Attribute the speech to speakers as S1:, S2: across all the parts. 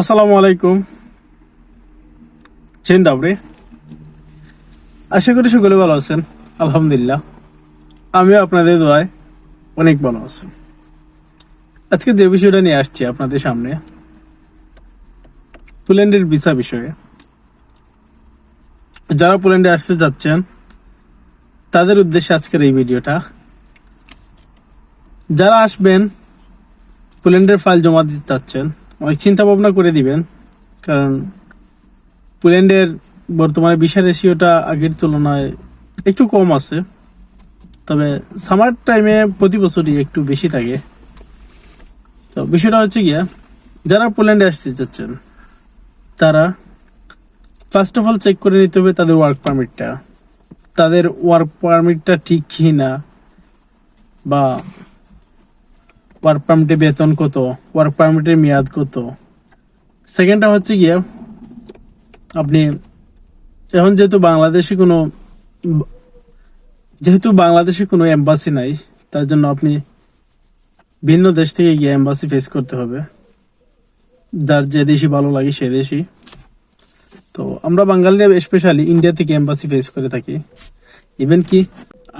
S1: আসসালামু আলাইকুম। চেন দাবরে আশা করি সকলে ভালো আছেন। আলহামদুলিল্লাহ। আমিও আপনাদের দোয়ায় অনেক ভালো আছি। আজকে যে বিষয়টা নিয়ে আসছি আপনাদের সামনে, পোল্যান্ডের ভিসা বিষয়ে। যারা পোল্যান্ডে আসতে যাচ্ছেন, তাদের উদ্দেশ্যে আজকের এই ভিডিওটা। যারা আসবেন, পোল্যান্ডের ফাইল জমা দিতে চাচ্ছেন চিন্তা ভাবনা করে দিবেন, কারণ পোল্যান্ডের বর্তমানে বিশা রেশিওটা আগের তুলনায় একটু কম আছে। তবে সামার টাইমে প্রতি বছরই একটু বেশি থাকে। তো বিষয়টা হচ্ছে গিয়া, যারা পোল্যান্ডে আসতে চাচ্ছেন, তারা ফার্স্ট অফ অল চেক করে নিতে হবে তাদের ওয়ার্ক পারমিটটা তাদের ওয়ার্ক পারমিটটা ঠিক কি না বা ওয়ার্ক পারমিটের বেতন কত? ওয়ার্ক পারমিটের মেয়াদ কত? সেকেন্ডটা হচ্ছে গিয়ে, আপনি এখন যেহেতু বাংলাদেশে কোনো, যেহেতু বাংলাদেশে কোনো এম্বাসি নাই, তার জন্য আপনি ভিন্ন দেশ থেকে গিয়ে এম্বাসি ফেস করতে হবে। যার যে দেশই ভালো লাগে সে দেশই। তো আমরা বাঙালিরা স্পেশালি ইন্ডিয়া থেকে এম্বাসি ফেস করে থাকি। ইভেন কি,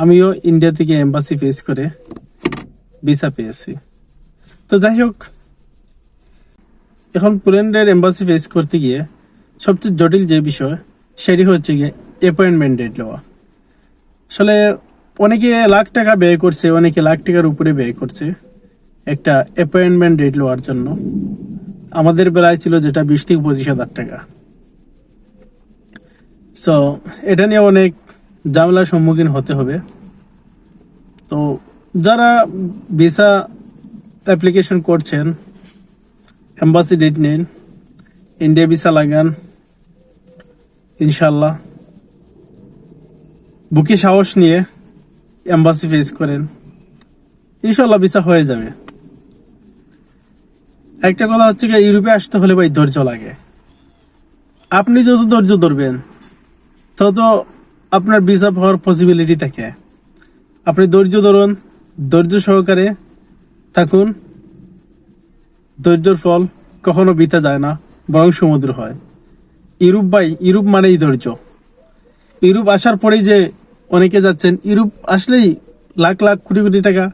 S1: আমিও ইন্ডিয়া থেকে এম্বাসি ফেস করে ভিসা পেয়েছি। তো যাই হোক, এখন পোল্যান্ডের এম্বাসি ফেস করতে গিয়ে সবচেয়ে জটিল যে বিষয়, সেটি হচ্ছে গিয়ে অ্যাপয়েন্টমেন্ট ডেট নেওয়া আসলে অনেকে লাখ টাকা ব্যয় করছে, অনেকে লাখ টাকার উপরে ব্যয় করছে একটা অ্যাপয়েন্টমেন্ট ডেট নেওয়ার জন্য। আমাদের বেলায় ছিল যেটা বিশ থেকে পঁচিশ হাজার টাকা। সো এটা নিয়ে অনেক ঝামেলার সম্মুখীন হতে হবে। তো যারা ভিসা অ্যাপ্লিকেশন করছেন এম্বাসি ডেট নিন ইন্ডিয়া ভিসা লাগান ইনশাল্লাহ বুকে সাহস নিয়ে এম্বাসি ফেস করেন। ইনশাল্লাহ ভিসা হয়ে যাবে। একটা কথা হচ্ছে কি ইউরোপে আসতে হলে ভাই ধৈর্য লাগে। আপনি যত ধৈর্য ধরবেন, তত আপনার ভিসা পাওয়ার পসিবিলিটি থাকে। আপনি ধৈর্য ধরুন, ধৈর্য সহকারে থাকুন। ধৈর্যর ফল কখনো বিতা যায় না, বরং সমুদ্র হয়। ইউরোপ ভাই ইউরোপ মানেই ধৈর্য। ইউরোপ আসার পরেই যে অনেকে যাচ্ছেন ইউরোপ আসলেই লাখ লাখ কোটি কোটি টাকা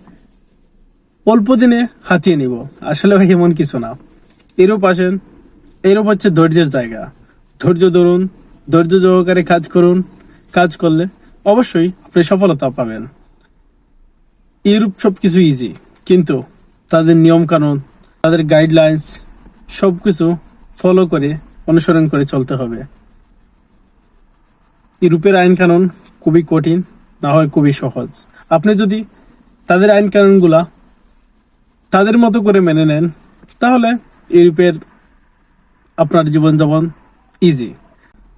S1: অল্প দিনে হাতিয়ে নিব। আসলে ভাই এমন কিছু না। ইউরোপ আসেন ইউরোপ হচ্ছে ধৈর্যের জায়গা। ধৈর্য ধরুন, ধৈর্য সহকারে কাজ করুন। কাজ করলে অবশ্যই আপনি সফলতা পাবেন। ইউরোপ সব কিছু ইজি কিন্তু তাদের নিয়ম কানুন তাদের গাইডলাইন্স সব কিছু ফলো করে, অনুসরণ করে চলতে হবে। ইউরোপের আইন কানুন খুবই কঠিন, না হয় খুবই সহজ। আপনি যদি তাদের আইন কানুনগুলা তাদের মতো করে মেনে নেন, তাহলে ইউরোপের আপনার জীবনযাপন ইজি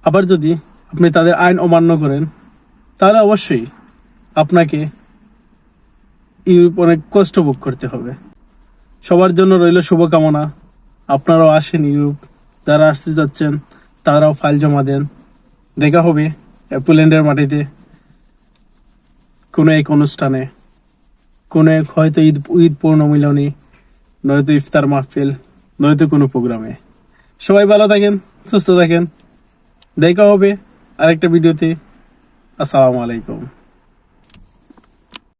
S1: আবার যদি আপনি তাদের আইন অমান্য করেন, তাহলে অবশ্যই আপনাকে ইউরোপ অনেক কষ্ট ভোগ করতে হবে। সবার জন্য রইল শুভকামনা। আপনারাও আসেন ইউরোপ। যারা আসতে যাচ্ছেন, তারাও ফাইল জমা দেন। দেখা হবে পোল্যান্ডের মাটিতে। কোনো এক অনুষ্ঠানে। কোনো এক হয়তো ঈদ ঈদ পূর্ণমিলনী, নয়তো ইফতার মাহফিল, নয়তো কোনো প্রোগ্রামে। সবাই ভালো থাকেন, সুস্থ থাকেন। দেখা হবে আরেকটা ভিডিওতে। আসসালামু আলাইকুম।